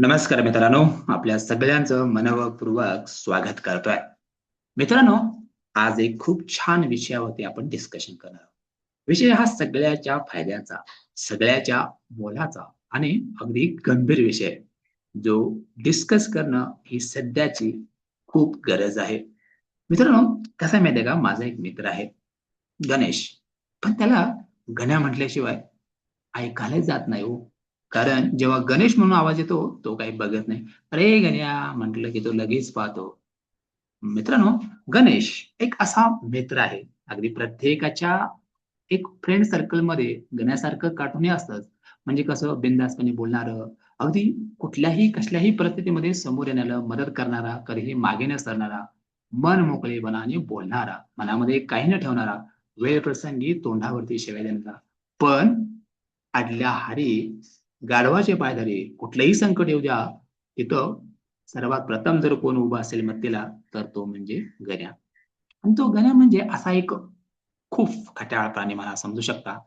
नमस्कार मित्रांनो आपल्या सगळ्यांचं मनपूर्वक स्वागत करतोय. मित्रांनो आज एक खूप छान विषयावरती आपण डिस्कशन करणार आहोत. विषय हा सगळ्याच्या फायद्याचा सगळ्याच्या मोलाचा आणि अगदी गंभीर विषय आहे, जो डिस्कस करणं ही सध्याची खूप गरज आहे. मित्रांनो कसं आहे माहितीये का? माझा एक मित्र आहे गणेश. पण त्याला गण्या म्हटल्याशिवाय ऐकायला जात नाही हो. कारण जेव्हा गणेश म्हणून आवाज येतो तो काही बघत नाही. अरे गण्या म्हटलं की तो लगेच पाहतो. मित्रांनो गणेश एक असा मित्र आहे. अगदी प्रत्येकाच्या एक फ्रेंड सर्कलमध्ये गण्यासारखं कार्टूनही असतंच. म्हणजे कसं बिंदासपणे बोलणारं अगदी कुठल्याही कसल्याही परिस्थितीमध्ये समोर येण्याला मदत करणारा कधीही मागे न सरणारा मन मोकळेपणाने बोलणारा मनामध्ये काही न ठेवणारा वेळ प्रसंगी तोंडावरती शिवाय देणारा. पण आदल्या हारी गाढवाचे पायधरे कुठलंही संकट येऊ द्या. तिथं सर्वात प्रथम जर कोण उभा असेल मत्तेला तर तो म्हणजे गण्या. आणि तो गण्या म्हणजे असा एक खूप खट्याळ प्राणी मला समजू शकता.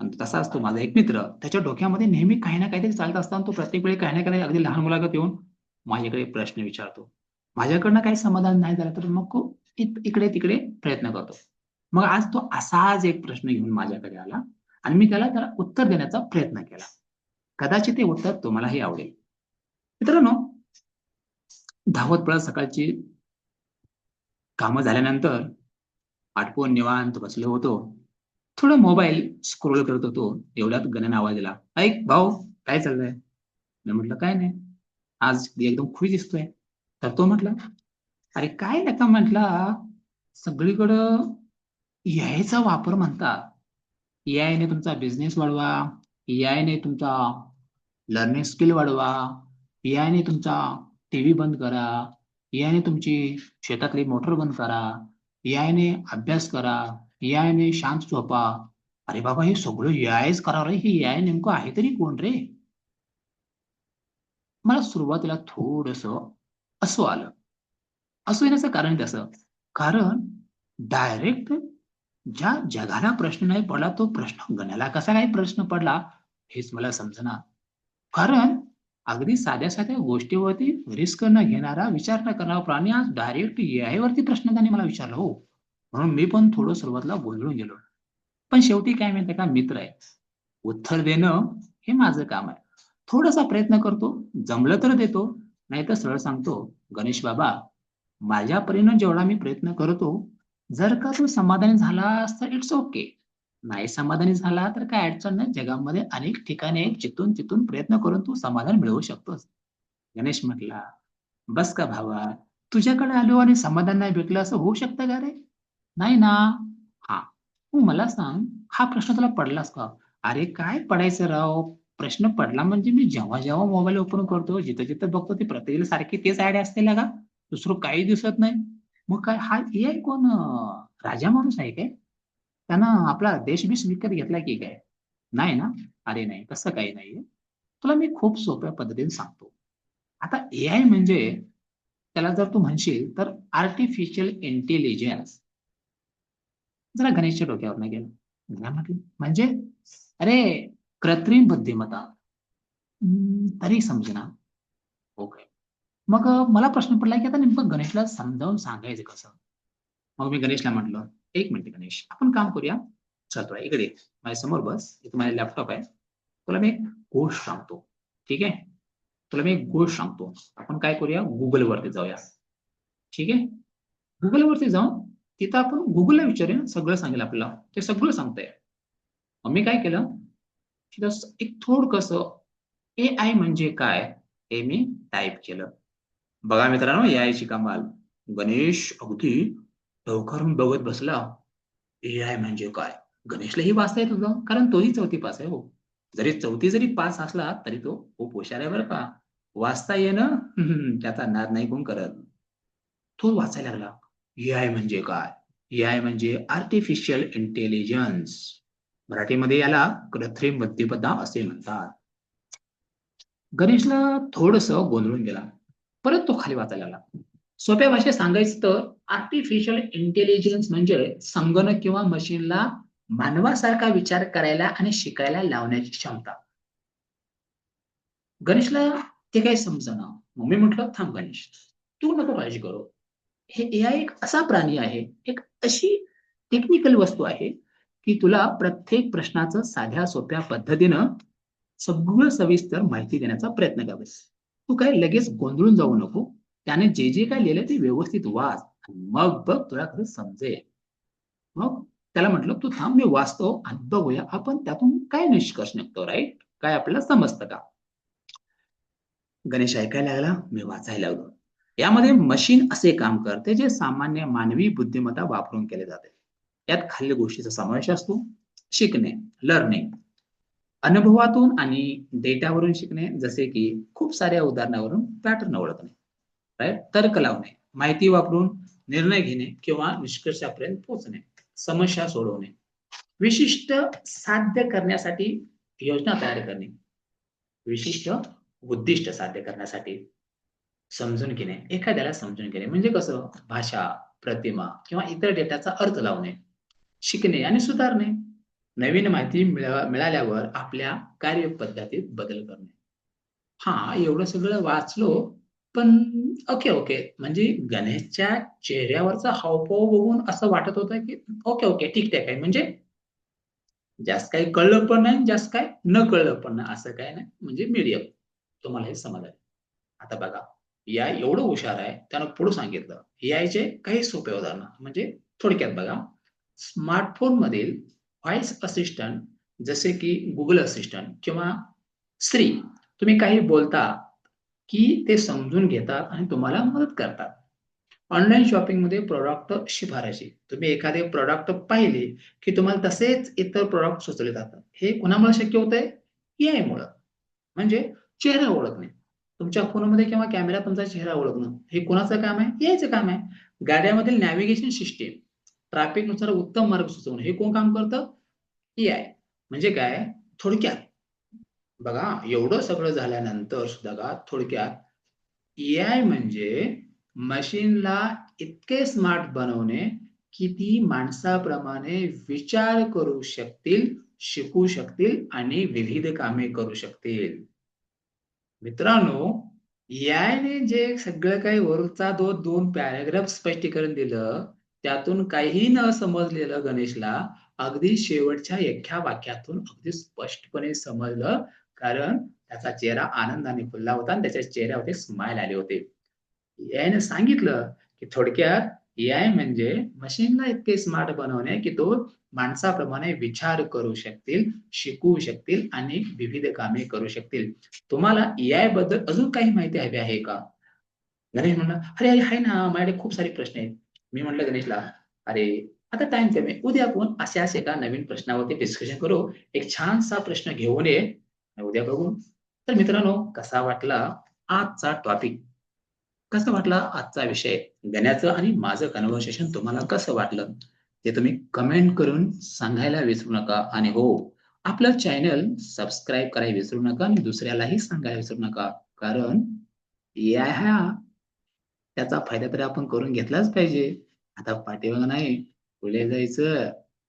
आणि तसाच तो माझा एक मित्र. त्याच्या डोक्यामध्ये नेहमी काही ना काहीतरी चालत असताना तो प्रत्येक वेळी काही ना काही अगदी लहान मुलागत येऊन माझ्याकडे प्रश्न विचारतो. माझ्याकडनं काही समाधान नाही झालं तर मग इकडे तिकडे प्रयत्न करतो. मग आज तो असाच एक प्रश्न घेऊन माझ्याकडे आला आणि मी त्याला त्याला उत्तर देण्याचा प्रयत्न केला. कदाचित ते उत्तर तुम्हालाही आवडेल. मित्रांनो धावत पळत सकाळची कामं झाल्यानंतर आटपून निवांत बसलो होतो. थोडं मोबाईल स्क्रोल करत होतो एवढ्यात गणन आवाज दिला ऐक भाऊ काय चाललंय? मी म्हटलं काय नाही. आज एकदम खुश दिसतोय. तर तो म्हटला अरे काय नका म्हटला सगळीकडं यायचा वापर म्हणतात. AI ने तुमचा बिझनेस वाढवा ने तुमचा लर्निंग स्किल वाढवा AI ने तुमचा टीव्ही बंद करा AI ने तुमची शेतातली मोटर बंद करा AI ने अभ्यास करा AI ने शांत झोपा. अरे बाबा हे सगळं AIच करा रे. हे याय नेमकं आहे तरी कोण रे? मला सुरुवातीला थोडस असं आलं. असं येण्याचं कारण त्याचं. कारण डायरेक्ट ज्या जगाला प्रश्न नाही पडला तो प्रश्न गण्याला कसा काही प्रश्न पडला? हेच मला समजना. कारण अगदी साध्या साध्या गोष्टीवरती रिस्क न घेणारा विचार न करणारा प्राणी आज डायरेक्ट यावरती वरती प्रश्न त्याने मला विचारला हो. म्हणून मी पण थोडं सुरुवातीला गोंधळून गेलो. पण शेवटी काय माहितीये का मित्र आहे उत्तर देणं हे माझं काम आहे. थोडासा प्रयत्न करतो जमलं तर देतो नाही तर सरळ सांगतो गणेश बाबा माझ्या परीनं जेवढा मी प्रयत्न करतो जर का तो समाधानी झालास तर इट्स ओके नाही समाधानी झाला तर काय अडचण नाही. जगामध्ये अनेक ठिकाणी चितून चितून प्रयत्न करून तू समाधान मिळवू शकतोस. गणेश म्हटला बस का भावा तुझ्याकडे आलो आणि समाधान नाही भेटलं असं होऊ शकतं का रे? नाही ना. हा तू मला सांग हा प्रश्न तुला पडलास का? अरे काय पडायचं राव? प्रश्न पडला म्हणजे मी जेव्हा जेव्हा मोबाईल ओपन करतो जिथं जिथं बघतो ते प्रत्येक सारखी तेच ऍड असते ना का? दुसरं काही दिसत नाही. मग काय हा ए कोण? राजा माणूस आहे काय? त्यानं आपला देश बिश विकत घेतला की काय? नाही ना? अरे नाही तसं काही नाहीये. तुला मी खूप सोप्या पद्धतीने सांगतो. आता ए आय म्हणजे त्याला जर तू म्हणशील तर आर्टिफिशियल इंटेलिजन्स जरा गणेशच्या डोक्यावर नाही गेलं म्हटलं म्हणजे अरे कृत्रिम बुद्धिमत्ता. तरी समजना ओके. मग मला प्रश्न पडला की आता नेमकं गणेशला समजावून सांगायचं कसं? मग मी गणेशला म्हटलं एक मिनिट गणेश आपण काम करूया. चल इकडे माझ्यासमोर बस. इथं माझा लॅपटॉप आहे. तुला मी एक गोष्ट सांगतो. ठीक आहे? तुला मी एक गोष्ट सांगतो. आपण काय करूया? गुगल वरती जाऊया. ठीक आहे? गुगल वरती जाऊन तिथं आपण गुगलला विचारूया. सगळं सांगेल आपल्याला. ते सगळं सांगताय. मग मी काय केलं? तिथं एक एक थोडकस ए आय म्हणजे काय हे मी टाईप केलं. बघा मित्रांनो ए ची कमाल. गणेश अगदी टवकारून बघत बसला ए आय म्हणजे काय? गणेशलाही वाचता येत होतं कारण तोही चौथी पास आहे हो. जरी चौथी जरी पास असला तरी तो खूप हुशार आहे बरं का. वाचता येणं त्याचा नाद नाही कोण करत. तो वाचायला लागला ए आय म्हणजे काय? ए आय म्हणजे आर्टिफिशियल इंटेलिजन्स मराठीमध्ये याला कृत्रिम बुद्धिमत्ता असे म्हणतात. गणेशला थोडस गोंधळून गेला परत तो खाली वाचायला लागला. सोप्या भाषेत सांगायचं तर आर्टिफिशियल इंटेलिजन्स म्हणजे संगणक किंवा मशीनला मानवासारखा विचार करायला आणि शिकायला लावण्याची क्षमता. गणेशला ते काय समजणं. मग मी म्हटलं थांब गणेश तू नको काळजी करू. हे ए आय एक असा प्राणी आहे एक अशी टेक्निकल वस्तू आहे की तुला प्रत्येक प्रश्नाचं साध्या सोप्या पद्धतीनं सगळं सविस्तर माहिती देण्याचा प्रयत्न करावेस तू काय लगेच गोंधळून जाऊ नको. त्याने जे जे काय लिहिले ते व्यवस्थित वाच. मग बघ तुला खरं समजेल. मग त्याला म्हटलं तू थांब मी वाचतो आणि बघूया आपण त्यातून काय निष्कर्ष निघतो राईट काय आपल्याला समजतं का? गणेश ऐकायला लागला मी वाचायला लागलो. यामध्ये मशीन असे काम करते जे सामान्य मानवी बुद्धिमत्ता वापरून केले जाते. यात खालील गोष्टीचा समावेश असतो. शिकणे लर्निंग अनुभवातून आणि डेटावरून शिकणे जसे की खूप साऱ्या उदाहरणावरून पॅटर्न ओळखणे राईट तर्क लावणे माहिती वापरून निर्णय घेणे किंवा निष्कर्षापर्यंत पोहोचणे समस्या सोडवणे विशिष्ट साध्य करण्यासाठी योजना तयार करणे विशिष्ट उद्दिष्ट साध्य करण्यासाठी समजून घेणे एखाद्याला समजून घेणे म्हणजे कसं? भाषा प्रतिमा किंवा इतर डेटाचा अर्थ लावणे शिकणे आणि सुधारणे. नवीन माहिती मिळाल्यावर आपल्या कार्यपद्धतीत बदल करणे. हा एवढं सगळं वाचलो पण ओके ओके म्हणजे गणेशच्या चेहऱ्यावरचा हावभाव बघून असं वाटत होतं की ओके ओके ठीक आहे काय? म्हणजे जास्त काही कळलं पण नाही जास्त काय न कळलं पण नाही असं काय नाही. म्हणजे मीडियम तुम्हाला हे समजलं. आता बघा या एवढं हुशार आहे त्यानं पुढे सांगितलं. यायचे काही सोपे उदाहरण. म्हणजे थोडक्यात बघा स्मार्टफोन मधील व्हॉइस असिस्टंट जसे की गुगल असिस्टंट किंवा स्त्री तुम्ही काही बोलता की ते समजून घेतात आणि तुम्हाला मदत करतात. ऑनलाईन शॉपिंगमध्ये शिफारशी. तुम्ही एखादे प्रॉडक्ट पाहिले की तुम्हाला तसेच इतर प्रॉडक्ट सुचवले जातात. हे कुणामुळे शक्य होत आहे ए मुळे. म्हणजे चेहरा ओळखणे. तुमच्या फोनमध्ये किंवा कॅमेरा तुमचा चेहरा ओळखणं. हे कोणाचं काम आहे? यायचं काम आहे. गाड्यामधील नॅव्हिगेशन सिस्टीम ट्रॅफिकनुसार उत्तम मार्ग सुचवणं. हे कोण काम करतं? ए आय म्हणजे काय? थोडक्यात. बघा एवढं सगळं झाल्यानंतर सुद्धा थोडक्यात ए आय म्हणजे मशीनला इतके स्मार्ट बनवणे की ती माणसाप्रमाणे विचार करू शकतील शिकू शकतील आणि विविध कामे करू शकतील. मित्रांनो यायने जे सगळं काही वरचा दो दोन पॅराग्राफ स्पष्टीकरण दिलं त्यातून काही न समजलेलं गणेशला अगदी शेवटच्या एका वाक्यातून अगदी स्पष्टपणे समजलं कारण त्याचा चेहरा आनंदाने फुलला होता आणि त्याच्या चेहऱ्यावर स्माइल आले होते. याने सांगितलं की थोडक्यात एआय म्हणजे मशीनला इतके स्मार्ट बनवणे की तो माणसाप्रमाणे विचार करू शकतील शिकू शकतील आणि विविध कामे करू शकतील. तुम्हाला एआयबद्दल अजून काही माहिती हवी आहे का? गणेश म्हणलं अरे अरे आहे ना माझ्याकडे खूप सारे प्रश्न आहेत. मी म्हटलं गणेशला अरे आता टाइम कमी उद्या आपण असे असे एका नवीन प्रश्नावरती डिस्कशन करू? एक छानसा प्रश्न घेऊन ये. उद्या बघू तर मित्रांनो कसा वाटला आजचा टॉपिक कसं वाटला आजचा विषय? गण्याचं आणि माझं कन्व्हर्सेशन तुम्हाला कसं वाटलं? ते तुम्ही कमेंट करून सांगायला विसरू नका. आणि हो आपलं चॅनल सबस्क्राईब करायला विसरू नका आणि दुसऱ्यालाही सांगायला विसरू नका. कारण या ह्या त्याचा फायदा तरी आपण करून घेतलाच पाहिजे. आता पाठीमाग नाही पुढे जायचं.